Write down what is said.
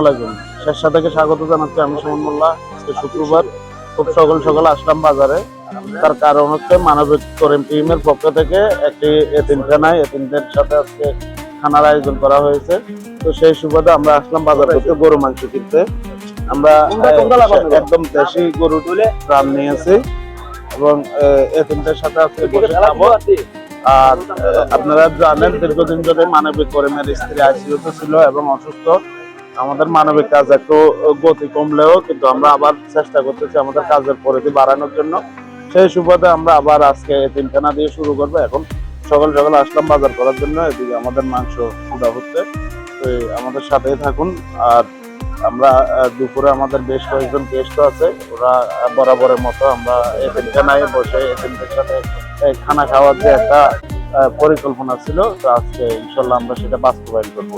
আলাইকুম। থেকে স্বাগত জানাচ্ছি আমি সুমন মোল্লা। আজকে শুক্রবার। খুব সকাল সকাল আসলাম বাজারে। তার কারণ হচ্ছে মানবিক করিম টিমের পক্ষ থেকে একটি এতিমখানায় এতিমদের সাথে আজকে খানার আয়োজন করা হয়েছে। তো সেই সুবাদে আমরা আসলাম বাজার করতে গরু মাংস কিনতে। আমরা একদম দেশি গরু প্রাণ নিয়েছি। এবং এতিমদের সাথে আজকে বসে খাব। আর আপনারা জানেন দীর্ঘদিন ধরে মানবিক করিমের স্ত্রী আইসিইউতে ছিল এবং অসুস্থ। আমাদের মানবিক কাজ একটু গতি কমলেও কিন্তু আমরা আবার চেষ্টা করতেছি আমাদের কাজের পরিধি বাড়ানোর জন্য। সেই সুবাদে আমরা আবার আজকে তিনখানা দিয়ে শুরু করব। এখন সকাল সকাল আসলাম বাজার করার জন্য, এদিকে আমাদের মাংস কুড়া হচ্ছে। তো আমাদের সাথেই থাকুন। আর আমরা দুপুরে আমাদের বেশ কয়েকজন গেস্ট আছে। ওরা বরাবরের মতো আমরা তিনখানায় বসে এদের সাথে খানা খাওয়ার যে একটা পরিকল্পনা ছিল, তো আজকে ইনশাল্লাহ আমরা সেটা বাস্তবায়ন করব।